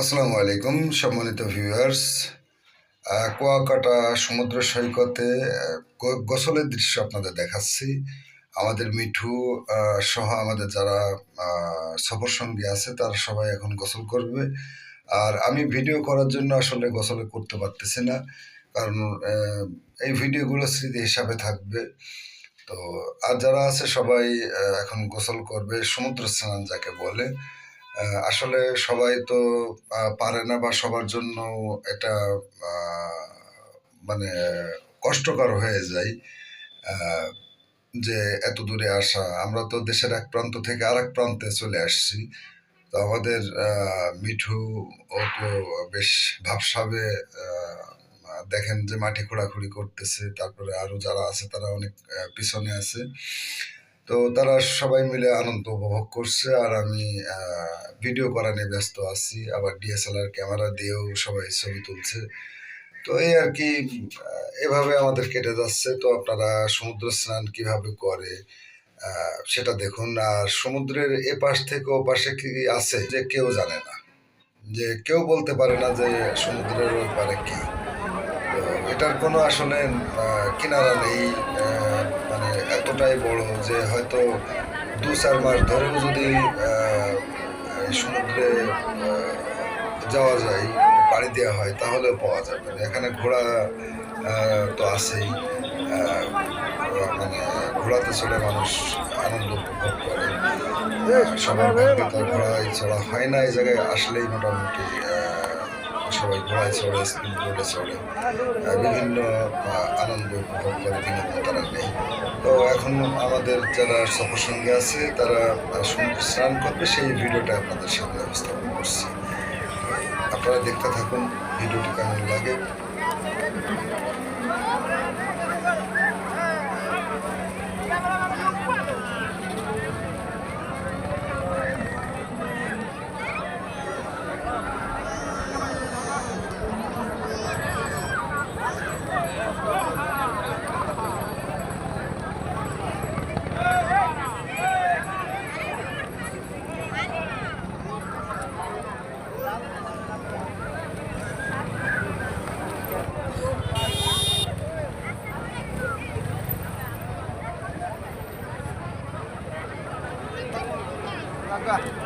আসসালামু আলাইকুম, সম্মানিত ভিউয়ার্স কুয়াকাটা সমুদ্র সৈকতে গোসলের দৃশ্য আপনাদের দেখাচ্ছি। আমাদের মিঠু সহ আমাদের যারা সফর সঙ্গী আছে, তারা সবাই এখন গোসল করবে। আর আমি ভিডিও করার জন্য আসলে গোসল করতে পারতেছি না। কারণ এই ভিডিওগুলো স্মৃতি হিসাবে থাকবে। তো, আর যারা আছে সবাই এখন গোসল করবে সমুদ্র স্নান যাকে বলে। আসলে সবাই তো পারে না বা সবার জন্য এটা মানে কষ্টকর হয়ে যায় যে এত দূরে আসা। আমরা তো দেশের এক প্রান্ত থেকে আরেক প্রান্তে চলে আসছি। তো আমাদের মিঠু ও তো বেশ ভাবসাবে দেখেন যে মাটি খোঁড়াখুড়ি করতেছে। তারপরে আরও যারা আছে তারা অনেক পিছনে আছে। তো তারা সবাই মিলে আনন্দ উপভোগ করছে আর আমি ভিডিও করা নিয়ে ব্যস্ত আছি। আবার ডিএসএলআর ক্যামেরা দিয়েও সবাই ছবি তুলছে। তো এই আর কি এভাবে আমাদের কেটে যাচ্ছে। তো আপনারা সমুদ্র স্নান কীভাবে করে সেটা দেখুন। আর সমুদ্রের এপাশ থেকে ও পাশে কি আছে, যে কেউ জানে না। যে কেউ বলতে পারে না যে সমুদ্রের ওই পারে কি এটার কোনো আসলে কিনারা নেই। এতটাই বড় যে হয়তো দু চার মাস ধরেও যদি সমুদ্রে যাওয়া যায় পাড়ি দেওয়া হয় তাহলেও পাওয়া যাবে। এখানে ঘোড়া তো আছেই। মানে ঘোড়াতে চড়ে মানুষ আনন্দ উপভোগ করে। সবার ভাগ্যে তো ঘোড়ায় চড়া হয় না এই জায়গায় আসলেই মোটামুটি সবাই ঘোড়ায় চড়ে স্পিড বোর্ডে চড়ে। বিভিন্ন আনন্দ উপভোগ করে বিনোদন তারা নেই তো এখন আমাদের যারা সফর সঙ্গে আছে, তারা স্নান করবে, সেই ভিডিওটা আপনাদের সামনে উপস্থাপন করছি। আপনারা দেখতে থাকুন, ভিডিওটি কেমন লাগে। 这个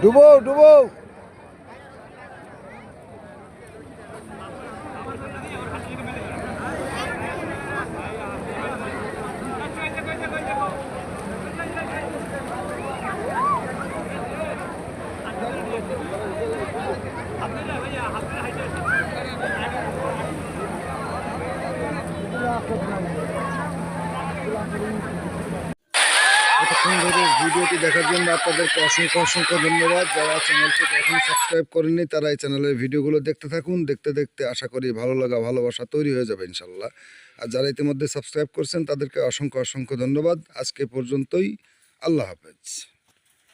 Dubou, Dubou! এতক্ষণ ধরে ভিডিওটি দেখার জন্য আপনাদেরকে অসংখ্য অসংখ্য ধন্যবাদ। যারা চ্যানেলটিকে এখন সাবস্ক্রাইব করেননি, তারা এই চ্যানেলের ভিডিওগুলো দেখতে থাকুন। দেখতে দেখতে আশা করি ভালো লাগা, ভালোবাসা তৈরি হয়ে যাবে ইনশাল্লাহ। আর যারা ইতিমধ্যে সাবস্ক্রাইব করছেন, তাদেরকে অসংখ্য অসংখ্য ধন্যবাদ। আজকে পর্যন্তই, আল্লাহ হাফেজ।